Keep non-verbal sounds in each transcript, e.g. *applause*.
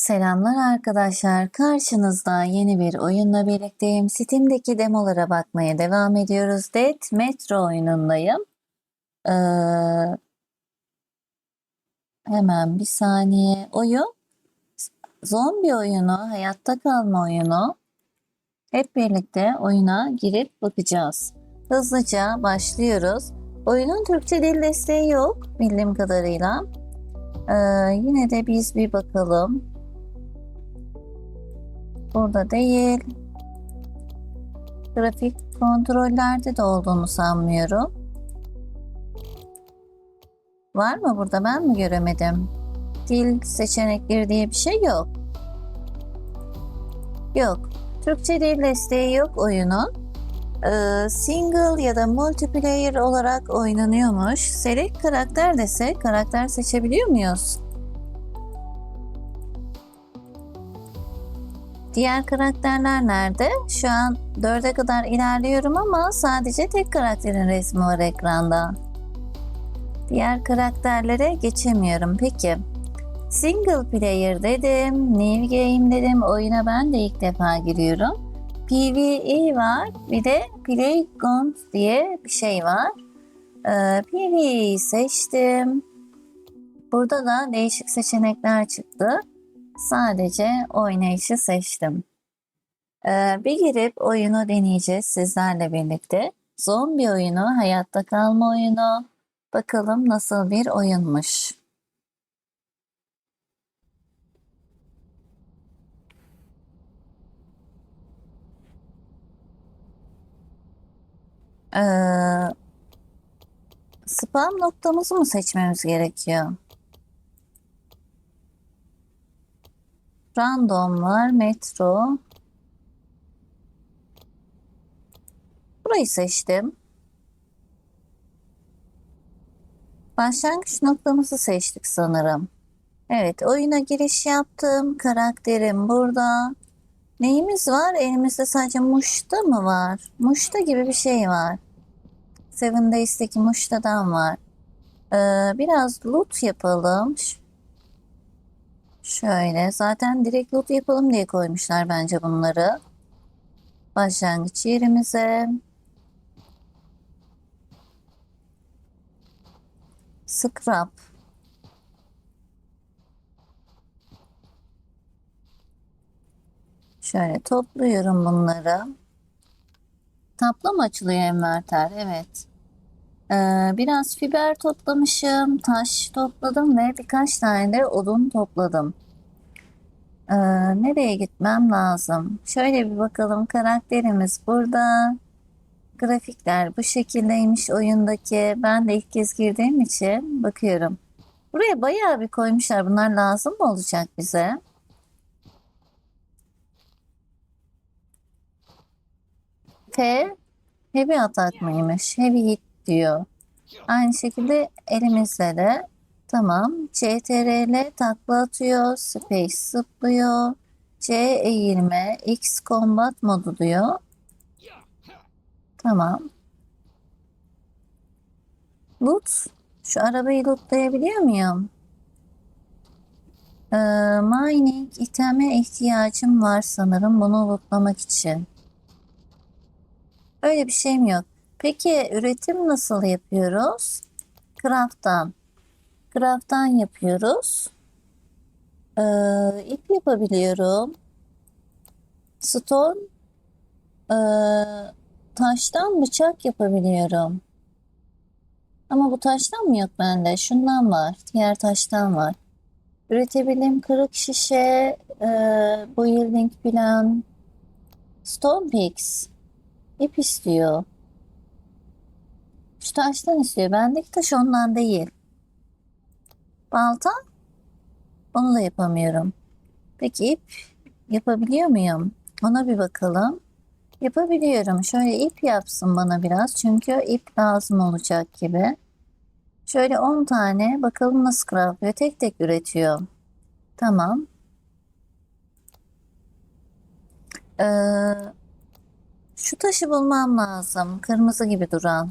Selamlar arkadaşlar. Karşınızda yeni bir oyunla birlikteyim. Steam'deki demolara bakmaya devam ediyoruz. Dead Metro oyunundayım. Ee, hemen bir saniye. Oyun zombi oyunu, hayatta kalma oyunu. Hep birlikte oyuna girip bakacağız. Hızlıca başlıyoruz. Oyunun Türkçe dil desteği yok bildiğim kadarıyla. Ee, yine de biz bir bakalım. Burada değil. Grafik kontrollerde de olduğunu sanmıyorum. Var mı burada? Ben mi göremedim? Dil seçenekleri diye bir şey yok. Yok. Türkçe dil desteği yok oyunun. Ee, single ya da multiplayer olarak oynanıyormuş. Select karakter dese karakter seçebiliyor muyuz? Diğer karakterler nerede? Şu an 4'e kadar ilerliyorum ama sadece tek karakterin resmi var ekranda. Diğer karakterlere geçemiyorum. Peki. Single player dedim, new game dedim. Oyuna ben de ilk defa giriyorum. PvE var. Bir de Playground diye bir şey var. Ee, PvE'yi seçtim. Burada da değişik seçenekler çıktı. Sadece oynayışı seçtim. Ee, bir girip oyunu deneyeceğiz sizlerle birlikte. Zombi oyunu, hayatta kalma oyunu. Bakalım nasıl bir oyunmuş. Ee, spam noktamızı mı seçmemiz gerekiyor? Random var, metro. Burayı seçtim. Başlangıç noktamızı seçtik sanırım. Evet, oyuna giriş yaptım. Karakterim burada. Neyimiz var? Elimizde sadece muşta mı var? Muşta gibi bir şey var. Seven Days'teki muştadan var. Ee, biraz loot yapalım. Ş- Şöyle. Zaten direkt loot yapalım diye koymuşlar bence bunları. Başlangıç yerimize. Scrap. Şöyle topluyorum bunları. Tapla mı açılıyor envanter? Evet. Ee, biraz fiber toplamışım, taş topladım ve birkaç tane de odun topladım. Ee, nereye gitmem lazım? Şöyle bir bakalım karakterimiz burada. Grafikler bu şekildeymiş oyundaki. Ben de ilk kez girdiğim için bakıyorum. Buraya bayağı bir koymuşlar. Bunlar lazım mı olacak bize? F heavy atak mıymış? Heavy hit diyor. Aynı şekilde elimizde de tamam. CTRL takla atıyor. Space zıplıyor. C eğilme. X combat modu diyor. Tamam. Loot. Şu arabayı lootlayabiliyor muyum? Ee, mining iteme ihtiyacım var sanırım bunu lootlamak için. Öyle bir şeyim yok. Peki üretim nasıl yapıyoruz? Craft'tan. Craft'tan yapıyoruz. Ee, ip yapabiliyorum. Stone. Ee, taştan bıçak yapabiliyorum. Ama bu taştan mı yok bende? Şundan var. Diğer taştan var. Üretebildiğim kırık şişe, e, building plan, stone picks. İp istiyor. Şu taştan istiyor. Bendeki taş ondan değil. Balta? Onu da yapamıyorum. Peki ip yapabiliyor muyum? Ona bir bakalım. Yapabiliyorum. Şöyle ip yapsın bana biraz. Çünkü ip lazım olacak gibi. Şöyle 10 tane. Bakalım nasıl craftıyor. Tek tek üretiyor. Tamam. Ee, şu taşı bulmam lazım. Kırmızı gibi duran.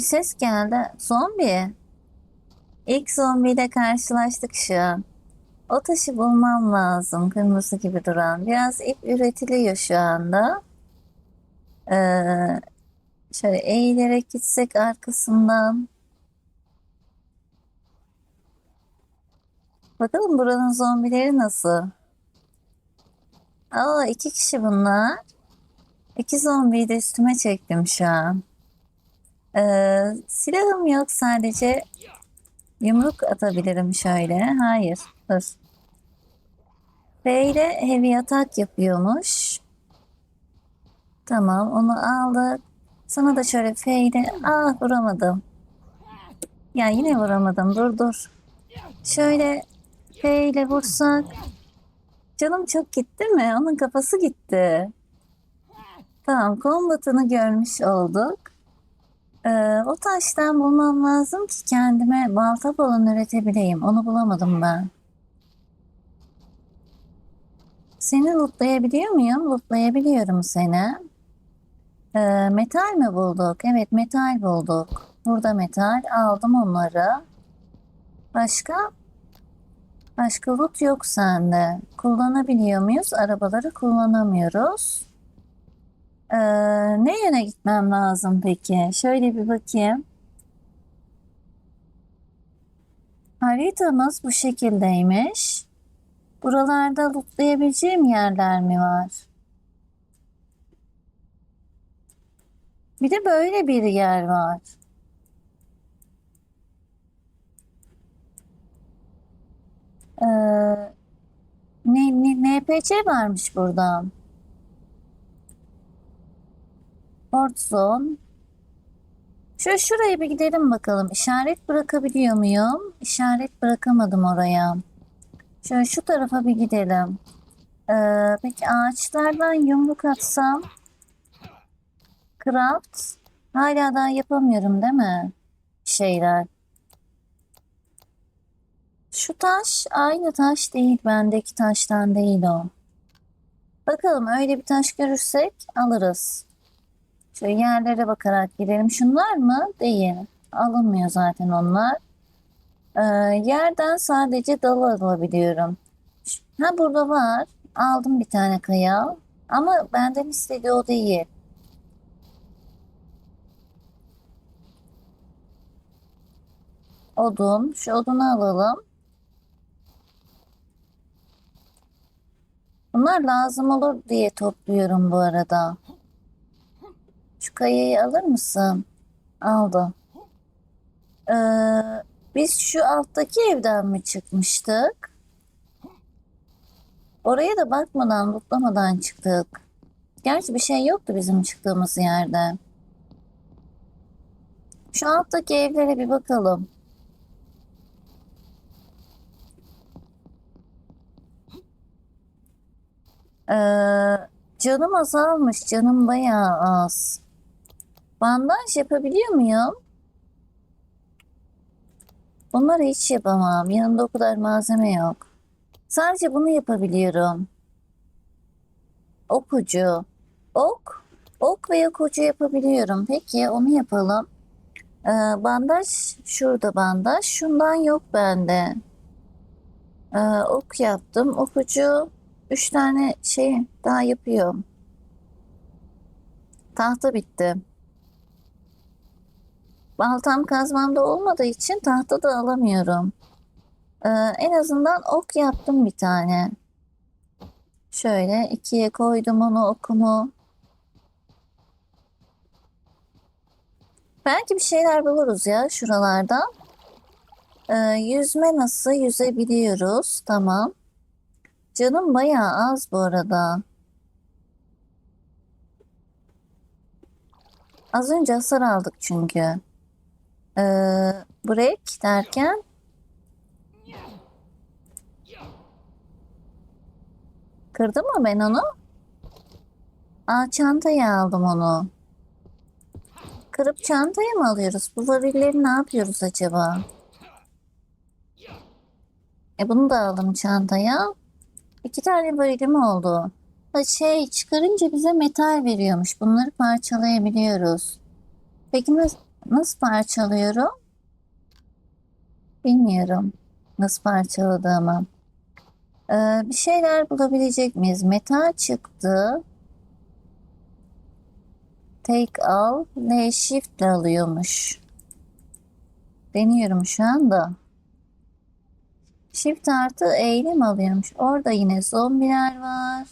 Bir ses geldi. Zombi. İlk zombiyle karşılaştık şu an. O taşı bulmam lazım. Kırmızı gibi duran. Biraz ip üretiliyor şu anda. Ee, şöyle eğilerek gitsek arkasından. Bakalım buranın zombileri nasıl? Aa iki kişi bunlar. İki zombiyi de üstüme çektim şu an. Ee, silahım yok sadece yumruk atabilirim şöyle. Hayır, dur. F ile heavy atak yapıyormuş. Tamam, onu aldık. Sana da şöyle F ile... Ah vuramadım. Ya yine vuramadım. Dur dur. Şöyle F ile vursak. Canım çok gitti mi? Onun kafası gitti. Tamam, kombatını görmüş olduk. Ee, o taştan bulmam lazım ki kendime balta balon üretebileyim. Onu bulamadım ben. Seni lootlayabiliyor muyum? Lootlayabiliyorum seni. Ee, metal mi bulduk? Evet, metal bulduk. Burada metal. Aldım onları. Başka? Başka loot yok sende. Kullanabiliyor muyuz? Arabaları kullanamıyoruz. Ee, ne yöne gitmem lazım peki? Şöyle bir bakayım. Haritamız bu şekildeymiş. Buralarda lootlayabileceğim yerler mi var? Bir de böyle bir yer var. Ee, ne, ne, NPC varmış burada. Port Zone. Şu şuraya bir gidelim bakalım. İşaret bırakabiliyor muyum? İşaret bırakamadım oraya. Şöyle şu tarafa bir gidelim. Ee, peki ağaçlardan yumruk atsam craft hala daha yapamıyorum değil mi? Şeyler. Şu taş aynı taş değil. Bendeki taştan değil o. Bakalım öyle bir taş görürsek alırız. Şöyle yerlere bakarak gidelim. Şunlar mı? Değil. Alınmıyor zaten onlar. Ee, yerden sadece dal alabiliyorum. Ha burada var. Aldım bir tane kaya. Ama benden istediği o değil. Odun. Şu odunu alalım. Bunlar lazım olur diye topluyorum bu arada. Şu kayayı alır mısın? Aldım. Ee, biz şu alttaki evden mi çıkmıştık? Oraya da bakmadan, loot'lamadan çıktık. Gerçi bir şey yoktu bizim çıktığımız yerde. Şu alttaki evlere bir bakalım. Ee, canım azalmış. Canım bayağı az. Bandaj yapabiliyor muyum? Bunları hiç yapamam. Yanımda o kadar malzeme yok. Sadece bunu yapabiliyorum. Ok ucu. Ok. Ok ve ok ucu yapabiliyorum. Peki onu yapalım. Ee, bandaj. Şurada bandaj. Şundan yok bende. Ee, ok yaptım. Ok ucu. Üç tane şey daha yapıyorum. Tahta bitti. Baltam kazmamda olmadığı için tahta da alamıyorum. Ee, en azından ok yaptım bir tane. Şöyle ikiye koydum onu okumu. Belki bir şeyler buluruz ya şuralarda. Ee, yüzme nasıl yüzebiliyoruz? Tamam. Canım bayağı az bu arada. Az önce hasar aldık çünkü. Ee, break derken kırdım mı ben onu? Aa çantaya aldım onu. Kırıp çantaya mı alıyoruz? Bu varilleri ne yapıyoruz acaba? E bunu da aldım çantaya. İki tane varilim oldu. Ha, şey çıkarınca bize metal veriyormuş. Bunları parçalayabiliyoruz. Peki nasıl, nasıl parçalıyorum? Bilmiyorum nasıl parçaladığımı. Ee, bir şeyler bulabilecek miyiz? Metal çıktı. Take al. L shift alıyormuş. Deniyorum şu anda. Shift artı eğilim alıyormuş. Orada yine zombiler var.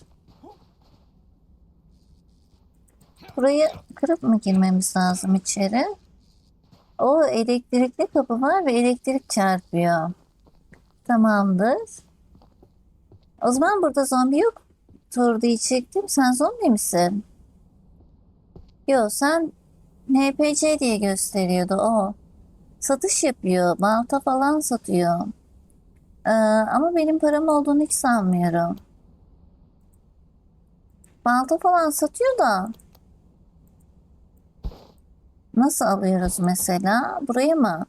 Burayı kırıp mı girmemiz lazım içeri? O elektrikli kapı var ve elektrik çarpıyor. Tamamdır. O zaman burada zombi yok. Tur diyecektim. Sen zombi misin? Yok sen NPC diye gösteriyordu o. Satış yapıyor. Balta falan satıyor. Ee, ama benim param olduğunu hiç sanmıyorum. Balta falan satıyor da. Nasıl alıyoruz mesela? Buraya mı?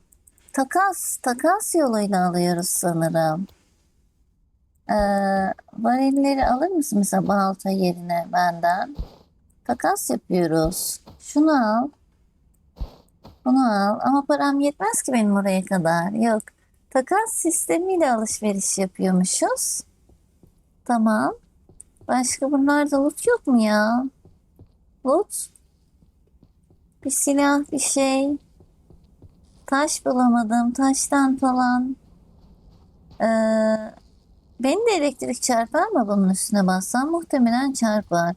Takas, takas yoluyla alıyoruz sanırım. Ee, varilleri alır mısın mesela balta yerine benden? Takas yapıyoruz. Şunu al. Bunu al. Ama param yetmez ki benim oraya kadar. Yok. Takas sistemiyle alışveriş yapıyormuşuz. Tamam. Başka bunlarda loot yok mu ya? Loot? Bir silah, bir şey. Taş bulamadım. Taştan falan. Ee, beni de elektrik çarpar mı bunun üstüne bassam? Muhtemelen çarpar.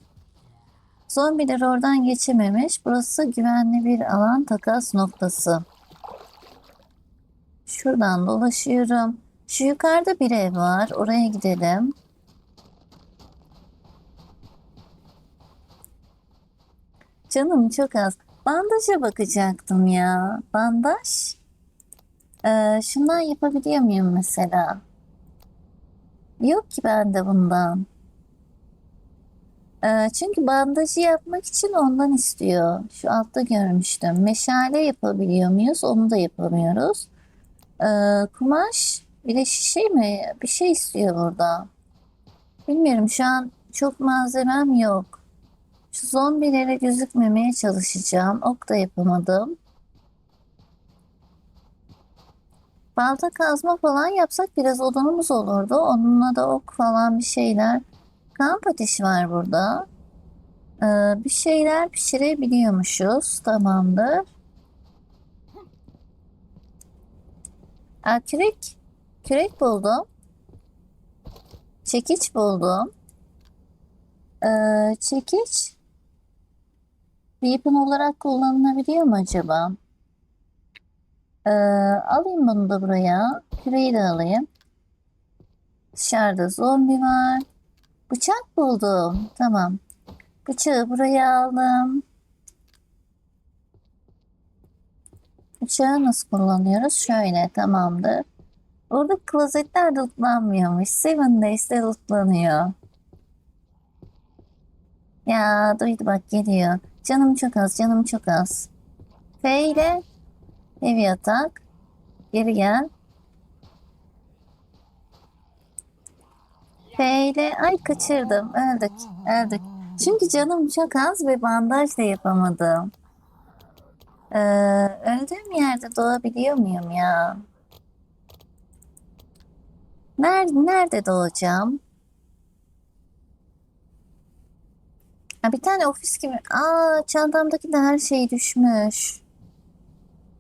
Zombiler oradan geçememiş. Burası güvenli bir alan takas noktası. Şuradan dolaşıyorum. Şu yukarıda bir ev var. Oraya gidelim. Canım çok az. Bandaja bakacaktım ya. Bandaj. Ee, şundan yapabiliyor muyum mesela? Yok ki bende bundan. Ee, çünkü bandajı yapmak için ondan istiyor. Şu altta görmüştüm. Meşale yapabiliyor muyuz? Onu da yapamıyoruz. Ee, kumaş bir de şişe mi? Bir şey istiyor burada. Bilmiyorum şu an çok malzemem yok. Şu zombilere gözükmemeye çalışacağım. Ok da yapamadım. Balta kazma falan yapsak biraz odunumuz olurdu. Onunla da ok falan bir şeyler. Kamp ateşi var burada. Ee, bir şeyler pişirebiliyormuşuz. Tamamdır. Aa, kürek. Kürek buldum. Çekiç buldum. Ee, çekiç weapon olarak kullanılabiliyor mu acaba? Ee, alayım bunu da buraya. Küreği de alayım. Dışarıda zombi var. Bıçak buldum. Tamam. Bıçağı buraya aldım. Bıçağı nasıl kullanıyoruz? Şöyle tamamdır. Orada klozetler lootlanmıyormuş. Seven Days'te lootlanıyor. Ya duydu bak geliyor. Canım çok az, canım çok az. F ile evi atak. Geri gel. F ile ay kaçırdım. Öldük, öldük. Çünkü canım çok az ve bandaj da yapamadım. Ee, öldüğüm yerde doğabiliyor muyum ya? Nerede, nerede doğacağım? Ha, bir tane ofis gibi. Aa, çantamdaki de her şey düşmüş.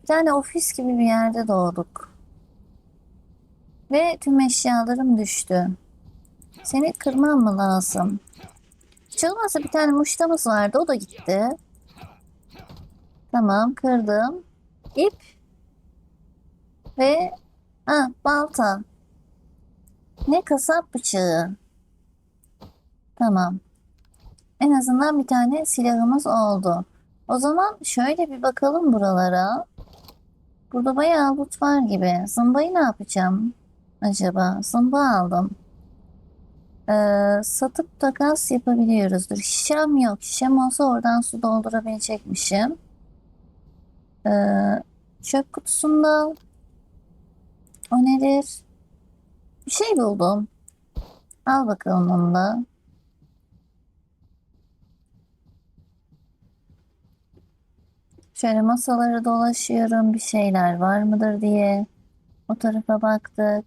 Bir tane ofis gibi bir yerde doğduk. Ve tüm eşyalarım düştü. Seni kırmam mı lazım? Hiç olmazsa bir tane muştamız vardı. O da gitti. Tamam kırdım. İp. Ve ha, balta. Ne kasap bıçağı. Tamam. En azından bir tane silahımız oldu. O zaman şöyle bir bakalım buralara. Burada bayağı loot var gibi. Zımbayı ne yapacağım acaba? Zımba aldım. Ee, satıp takas yapabiliyoruzdur. Şişem yok. Şişem olsa oradan su doldurabilecekmişim. Ee, çöp kutusunda o nedir? Bir şey buldum. Al bakalım onu da. Şöyle masaları dolaşıyorum. Bir şeyler var mıdır diye. O tarafa baktık.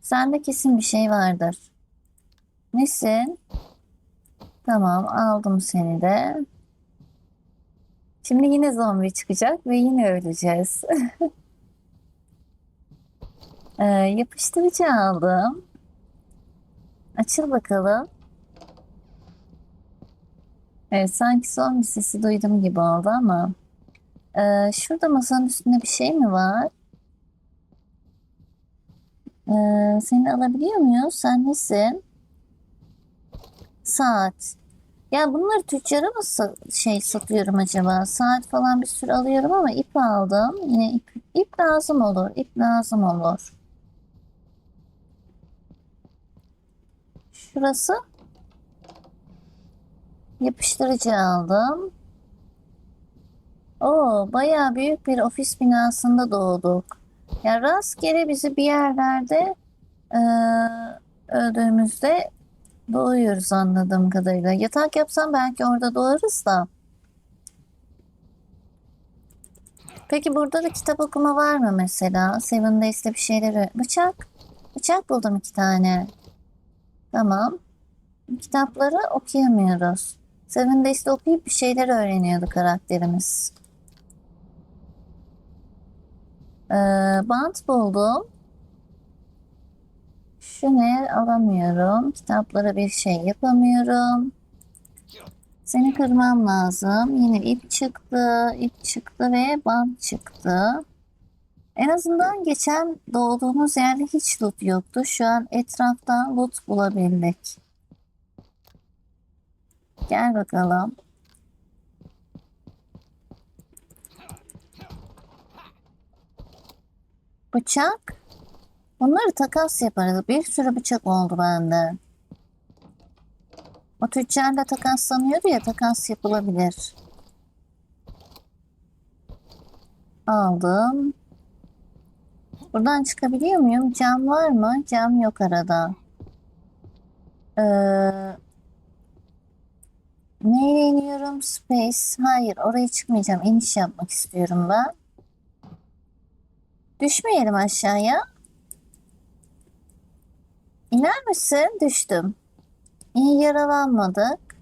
Sende kesin bir şey vardır. Nesin? Tamam aldım seni de. Şimdi yine zombi çıkacak ve yine öleceğiz. *laughs* Ee, yapıştırıcı aldım. Açıl bakalım. Evet sanki zombi sesi duydum gibi oldu ama. Ee, şurada masanın üstünde bir şey mi var? Ee, seni alabiliyor muyuz? Sen nesin? Saat. Ya bunları tüccara mı sa- şey satıyorum acaba? Saat falan bir sürü alıyorum ama ip aldım. Yine ip, ip lazım olur. İp lazım olur. Şurası. Yapıştırıcı aldım. Oo, bayağı büyük bir ofis binasında doğduk. Ya rastgele bizi bir yerlerde eee öldüğümüzde doğuyoruz anladığım kadarıyla. Yatak yapsam belki orada doğarız da. Peki burada da kitap okuma var mı mesela? Seven Days'te bir şeyleri... Bıçak. Bıçak buldum iki tane. Tamam. Kitapları okuyamıyoruz. Seven Days'te okuyup bir şeyler öğreniyordu karakterimiz. Ee, bant buldum. Şu ne? Alamıyorum. Kitaplara bir şey yapamıyorum. Seni kırmam lazım. Yine ip çıktı, ip çıktı ve bant çıktı. En azından geçen doğduğumuz yerde hiç loot yoktu. Şu an etrafta loot bulabildik. Gel bakalım. Bıçak. Bunları takas yaparız. Bir sürü bıçak oldu bende. O tüccarla takaslanıyordu ya takas yapılabilir. Aldım. Buradan çıkabiliyor muyum? Cam var mı? Cam yok arada. Ee, neyle iniyorum? Space. Hayır, oraya çıkmayacağım. İniş yapmak istiyorum ben. Düşmeyelim aşağıya. İner misin? Düştüm. İyi yaralanmadık.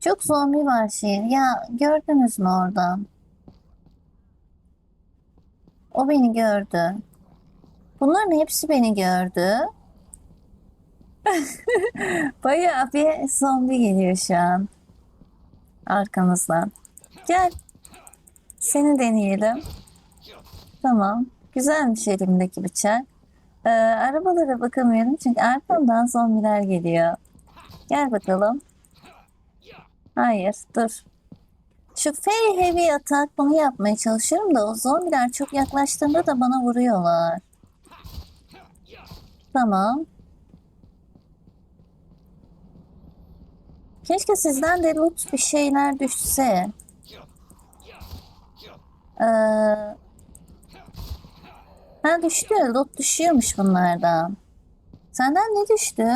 Çok zombi var şehir. Ya gördünüz mü oradan? O beni gördü. Bunların hepsi beni gördü. *laughs* Bayağı bir zombi geliyor şu an. Arkamızdan. Gel. Seni deneyelim. Tamam. Güzelmiş elimdeki bıçak. Ee, arabalara bakamıyorum çünkü arkamdan zombiler geliyor. Gel bakalım. Hayır, dur. Şu F heavy atak bunu yapmaya çalışıyorum da o zombiler çok yaklaştığında da bana vuruyorlar. Tamam. Keşke sizden de loot bir şeyler düşse. Ee, ha düştü. Loot düşüyormuş bunlardan. Senden ne düştü?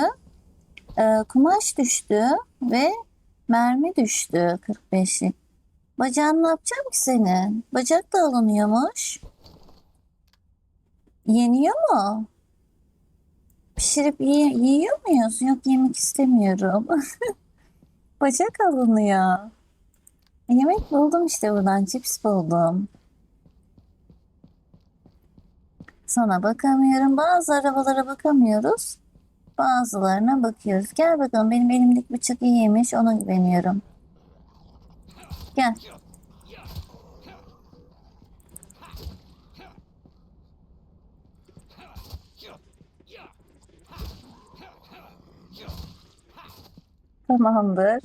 Ee, kumaş düştü ve mermi düştü 45'lik. Bacağını ne yapacağım ki senin? Bacak da alınıyormuş. Yeniyor mu? Pişirip yi- yiyor muyuz? Yok yemek istemiyorum. *laughs* Bacak alınıyor. Yemek buldum işte buradan. Cips buldum. Sana bakamıyorum. Bazı arabalara bakamıyoruz. Bazılarına bakıyoruz. Gel bakalım benim elimdeki bıçak iyiymiş. Ona güveniyorum. Gel. Tamamdır.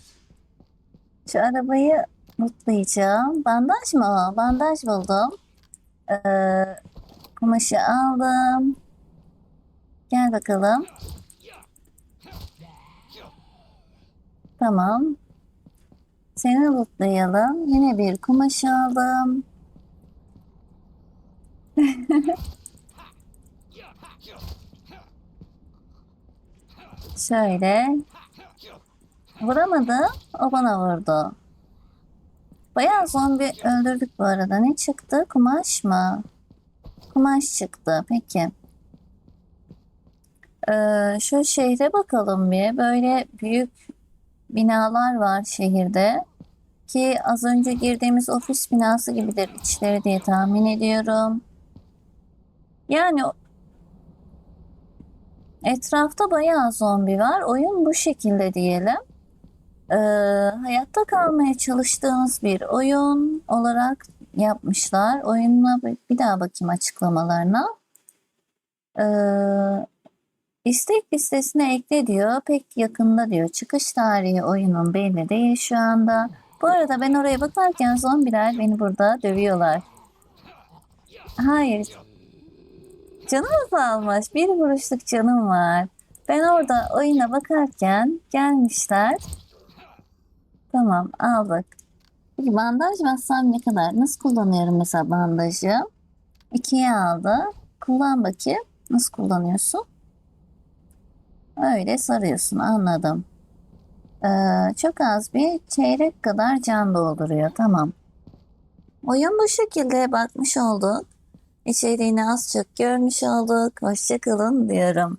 Şu arabayı mutlayacağım. Bandaj mı o? Bandaj buldum. Ee, kumaşı aldım. Gel bakalım. Tamam. Seni lootlayalım. Yine bir kumaş aldım. *laughs* Şöyle. Vuramadı. O bana vurdu. Bayağı zombi öldürdük bu arada. Ne çıktı? Kumaş mı? Kumaş çıktı. Peki. Ee, şu şehre bakalım bir. Böyle büyük binalar var şehirde. Ki az önce girdiğimiz ofis binası gibidir içleri diye tahmin ediyorum. Yani etrafta bayağı zombi var. Oyun bu şekilde diyelim. Ee, hayatta kalmaya çalıştığımız bir oyun olarak yapmışlar. Oyununa bir daha bakayım açıklamalarına. Ee, istek listesine ekle diyor. Pek yakında diyor. Çıkış tarihi oyunun belli değil şu anda. Bu arada ben oraya bakarken zombiler beni burada dövüyorlar. Hayır. Canım azalmış. Bir vuruşluk canım var. Ben orada oyuna bakarken gelmişler. Tamam aldık. Peki bandaj bassam ne kadar? Nasıl kullanıyorum mesela bandajı? İkiye aldı. Kullan bakayım. Nasıl kullanıyorsun? Öyle sarıyorsun anladım. Ee, çok az bir çeyrek kadar can dolduruyor. Tamam. Oyun bu şekilde bakmış olduk. İçeriğini az çok görmüş olduk. Hoşçakalın diyorum.